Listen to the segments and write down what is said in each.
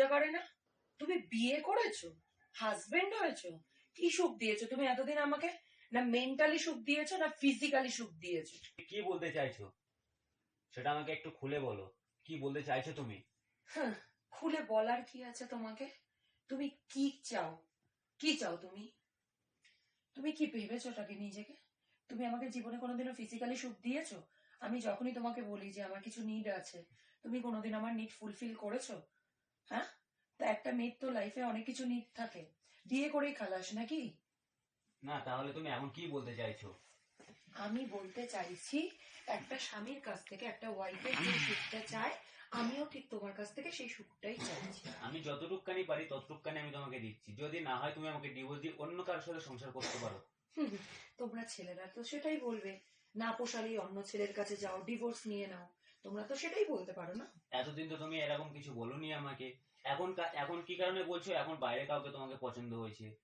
লজ্জা করে না? তুমি বিয়ে করেছ? হাজবেন্ড হয়েছো? কি সুখ দিয়েছ? তুমি এতদিন আমাকে না মেন্টালি সুখ দিয়েছ না ফিজিক্যালি সুখ দিয়েছ? কি বলতে চাইছো? সেটা আমাকে একটু খুলে বলো। কি বলতে চাইছো তুমি? খুলে বলার কি আছে তোমাকে? তুমি কি চাও? কি চাও তুমি? তুমি কি ভেবেছো ওটাকে নিজেকে? তুমি আমাকে জীবনে কোনোদিনও ফিজিক্যালি সুখ দিয়েছ? আমি যখনই তোমাকে বলি যে আমার কিছু নিড আছে তুমি কোনোদিন আমার নিড ফুলফিল করেছ? হ্যাঁ? তা একটা মেয়ের তো লাইফে অনেক কিছু নিড থাকে। বিয়ে করেই খালাস নাকি? না তাহলে তুমি এমন কি বলতে চাইছো? আমি বলতে চাইছি একটা স্বামীর কাছ থেকে একটা ওয়াইফের যে সুখটা চায় আমিও ঠিক তোমার কাছ থেকে সেই সুখটাই চাইছি। আমি যতটুকখানি পারি ততটুকখানি আমি তোমাকে দিচ্ছি। যদি না হয় তুমি আমাকে ডিভোর্স দিয়ে অন্য কারোর সাথে সংসার করতে পারো। তোমরা ছেলেরা তো সেটাই বলবে। না পোষালেই অন্য ছেলের কাছে যাও ডিভোর্স নিয়ে নাও। তোমরা তো সেটাই বলতে পারো না। এতদিন তো তুমি এরকম কিছু বলোনি আমাকে। এখন এখন কি কারণে বলছো? এখন বাইরে কাউকে তোমাকে পছন্দ হয়েছে।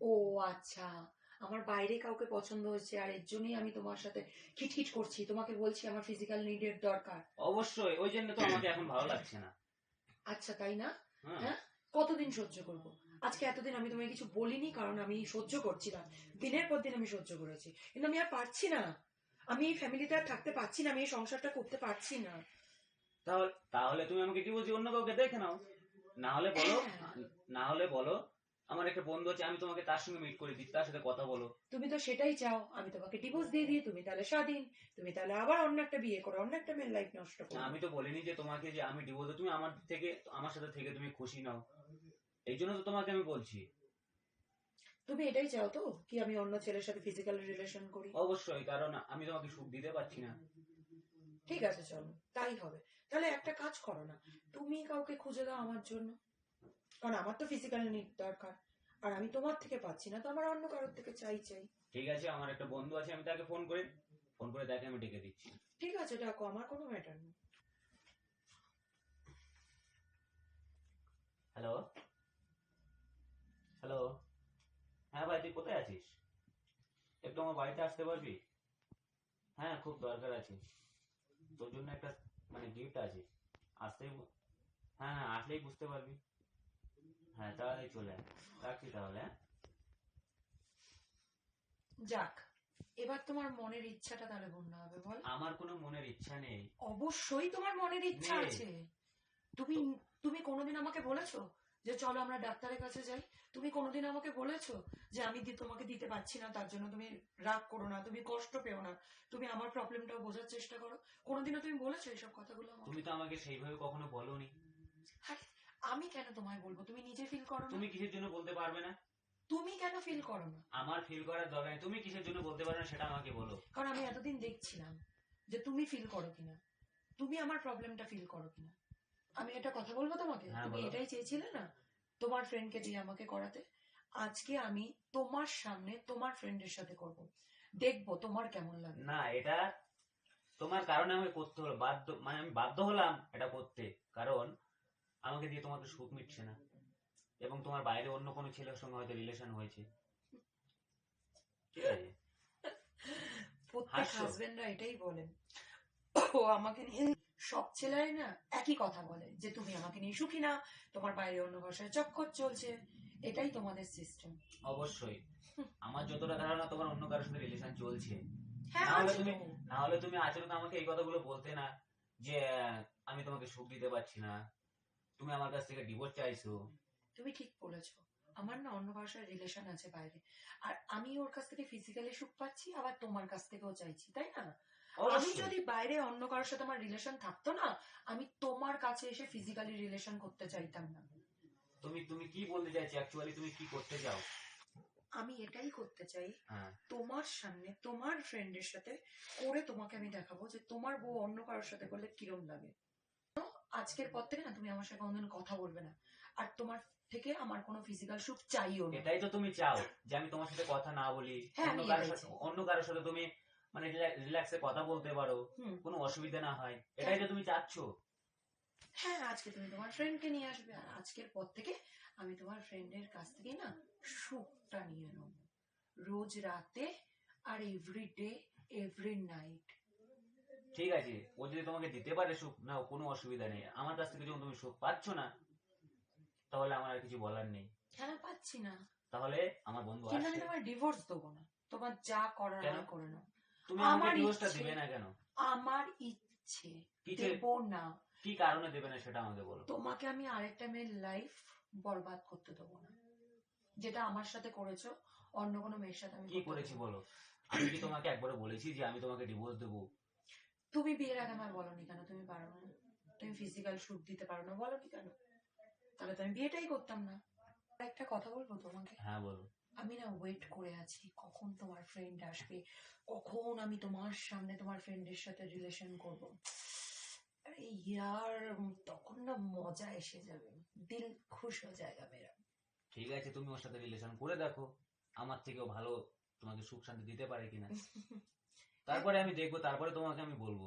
ও আচ্ছা। আমার বাইরে কাউকে পছন্দ হয়েছে আর এর জন্যই আমি তোমার সাথে খিটখিট করছি। তোমাকে বলছি আমার ফিজিক্যাল নিডের দরকার। অবশ্যই ওই জন্য তো আমাকে এখন ভালো লাগছে না। আচ্ছা তাই না? হ্যাঁ। হ্যাঁ? কতদিন সহ্য করব? আজকে এতদিন আমি তোমায় কিছু বলিনি কারণ আমি সহ্য করছি না। দিনের পর দিন আমি সহ্য করেছি। কিন্তু আমি আর পারছি না। আমি এই ফ্যামিলিতে আর থাকতে পারছি না আমি এই সংসারটা করতে পারছি না। তাহলে তাহলে তুমি আমাকে ডিভোর্স দিয়ে অন্য কাউকে দেখে নাও। না হলে বলো হ্যাঁ। না হলে বলো আমার একটা বন্ধু আছে আমি তোমাকে তার সঙ্গে মিট করে দিই তার সাথে কথা বলো। তুমি তো সেটাই চাও আমি তোমাকে ডিভোর্স দিয়ে দিই তুমি তাহলে স্বাধীন তুমি তাহলে আবার অন্য একটা বিয়ে করো অন্য একটা মেয়ের লাইফ নষ্ট করো। আমি তো বলিনি যে তোমাকে যে আমি ডিভোর্স তুমি আমার থেকে আমার সাথে থেকে তুমি খুশি নাও। এই জন্য তো তোমাকে আমি বলছি। তুমি এটাই চাও তো কি আমি অন্য ছেলের সাথে ফিজিক্যাল রিলেশন করি? অবশ্যই কারণ আমি তোমাকে সুখ দিতে পারছি না। ঠিক আছে চলো তাই হবে। তাহলে একটা কাজ করো না তুমি কাউকে খুঁজে দাও আমার জন্য। কারণ আমার তো ফিজিক্যাল নিড দরকার আর আমি তোমার থেকে পাচ্ছি না তো আমার অন্য কারোর থেকে চাই চাই। ঠিক আছে আমার একটা বন্ধু আছে আমি তাকে ফোন করে ফোন করে তাকে আমি ডেকে দিচ্ছি। ঠিক আছে ডাকো আমার কোনো ম্যাটার নেই। হ্যালো হ্যালো হ্যাঁ ভাই তুই কোথায় আছিস? একটু আমার বাড়িতে আসতে পারবি? হ্যাঁ খুব দরকার আছে। তোর জন্য একটা মানে গিফট আছে। আসতেই হ্যাঁ হ্যাঁ আসলেই বুঝতে পারবি। হ্যাঁ তাহলে চলে আয়। রাখছি তাহলে হ্যাঁ? যাক এবার তোমার মনের ইচ্ছাটা তাহলে পূর্ণ হবে বল। আমার কোনো মনের ইচ্ছা নেই। অবশ্যই তোমার মনের ইচ্ছা নেই। আছে। তুমি তুমি কোনোদিন আমাকে বলেছ যে চলো আমরা ডাক্তারের কাছে যাই। তুমি কোনোদিন আমাকে বলেছ যে আমি তোমাকে দিতে পারছি না তার জন্য তুমি রাগ করো না তুমি কষ্ট পেও না তুমি আমার প্রবলেমটাও বোঝার চেষ্টা করো। কোনোদিনও তুমি বলেছ এইসব কথাগুলো তুমি তো আমাকে সেইভাবে কখনো বলোনি। আরে, আমি কেন তোমায় বলব? তুমি নিজে ফিল করো তুমি কিসের জন্য বলতে পারবে না? তুমি কেন ফিল করো না? আমার ফিল করার দরকার নেই। তুমি কিসের জন্য বলতে পারবে না সেটা আমাকে বলো। কারণ আমি এতদিন দেখছিলাম যে তুমি ফিল করো কিনা। তুমি আমার প্রবলেমটা ফিল করো কিনা। আমি একটা কথা বলব তোমাকে? হ্যাঁ, তুমি এটাই চেয়েছিলে না? তোমার ফ্রেন্ডকে দিয়ে আমাকে করাতে আজকে আমি তোমার সামনে তোমার ফ্রেন্ডের সাথে করব। দেখব তোমার কেমন লাগে। না এটা তোমার কারণে আমাকে করতে হলো। বাধ্য মানে আমি বাধ্য হলাম এটা করতে। কারণ আমাকে দিয়ে তোমাকে সুখ মিটছে না। এবং তোমার বাইরে অন্য কোনো ছেলের সঙ্গে হয়তো রিলেশন হয়েছে। ঠিক আছে? প্রত্যেক হাজবেন্ডরা এটাই বলেন। ও আমাকে নিয়ে সব ছেলেরাই না একই কথা বলে যে তুমি আমাকে নিয়ে সুখী না তোমার বাইরে অন্য ভাষায় চক্কর চলছে। এটাই তোমাদের সিস্টেম অবশ্যই। আমার যতটা ধারণা তোমার অন্য কারোর সাথে রিলেশন চলছে। হ্যাঁ নাহলে তুমি নাহলে তুমি আচরণ আমাকে এই কথাগুলো বলতে না যে আমি তোমাকে সুখ দিতে পারছি না। তুমি আমার কাছ থেকে ডিভোর্স চাইছো। তুমি ঠিক বলেছ। আমার না অন্য ভাষার রিলেশন আছে বাইরে। আর আমি ওর কাছ থেকে ফিজিক্যালি সুখ পাচ্ছি আবার তোমার কাছ থেকেও চাইছি তাই না? আমি যদি বাইরে অন্য কারোর সাথে আমার রিলেশন থাকতো না আমি তোমার কাছে এসে ফিজিক্যালি রিলেশন করতে চাইতাম না। তুমি তুমি কি বলতে চাইছো? অ্যাকচুয়ালি তুমি কি করতে চাও? আমি এটাই করতে চাই হ্যাঁ। তোমার সামনে তোমার ফ্রেন্ডের সাথে করে তোমাকে আমি দেখাবো যে তোমার বউ অন্য কারোর সাথে করলে কিরম লাগে। আজকের পর থেকে না তুমি আমার সাথে কোনোদিন কথা বলবে না। আর তোমার থেকে আমার কোনো ফিজিক্যাল সুখ চাইও না। এটাই তো তুমি চাও যে আমি তোমার সাথে কথা না বলি। হ্যাঁ, অন্য কারোর সাথে অন্য কারোর সাথে তুমি মানে রিল্যাক্সে কথা বলতে পারো কোনো অসুবিধা না হয়। এটাই তো তুমি চাচ্ছ? হ্যাঁ আজকে তুমি তোমার ফ্রেন্ডকে নিয়ে আসবে। আর আজকের পর থেকে আমি তোমার ফ্রেন্ডের কাছ থেকে না সুখটা নিয়ে নেব। রোজ রাতে আর এভরি ডে এভরি নাইট ঠিক আছে। ও যদি তোমাকে দিতে পারে সুখ না কোনো অসুবিধা নেই। আমার কাছ থেকে যখন তুমি সুখ পাচ্ছ না তাহলে আমার আর কিছু বলার নেই। কেন পাচ্ছি না? তাহলে আমার বন্ধু কিন্তু আমি তোমার ডিভোর্স দেবো না। তোমার যা করার কেন? করে নাও তুমি আমার ডিভোর্সটা দিবে না কেন? আমার ইচ্ছে দেব না। কি কারণে দেবে না সেটা আমাকে বলো। তোমাকে আমি আরেকটা মেয়ের লাইফ বরবাদ করতে দেবো না। যেটা আমার সাথে করেছ অন্য কোনো মেয়ের সাথে আমি কি করেছি বলো? আমি কি তোমাকে একবারে বলেছি যে আমি তোমাকে ডিভোর্স দেবো? তুমি বিয়ের আগে আমায় বলনি কেন? তুমি পারো না। তুমি ফিজিক্যাল শুট দিতে পারো না। বলনি কেন? তাহলে তো আমি বিয়েটাই করতাম না। একটা কথা বলব তোমাকে? হ্যাঁ বলো। আমি না ওয়েট করে আছি কখন তোমার ফ্রেন্ড আসবে কখন আমি তোমার সামনে তোমার ফ্রেন্ডের সাথে রিলেশন করব। আরে ইয়ার তখন না মজা এসে যাবে দিল খুশ হয়ে যায়গা মেরা ঠিক আছে তুমি ওর সাথে রিলেশন করে দেখো আমার থেকেও ভালো তোমাকে সুখ শান্তি দিতে পারে কিনা। তারপরে আমি দেখব তারপরে তোমাকে আমি বলব।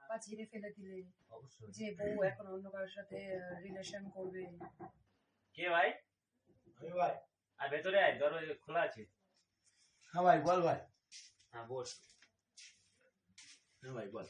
বা ছেড়ে ফেলে দিলে অবশ্যই। যে বউ এখন অন্য কারোর সাথে রিলেশন করবে। কে ভাই? আমি ভাই। আর ভেতরে আয় দরজা খোলা আছে। হ্যাঁ ভাই বল ভাই। হ্যাঁ বস। হ্যাঁ ভাই বল।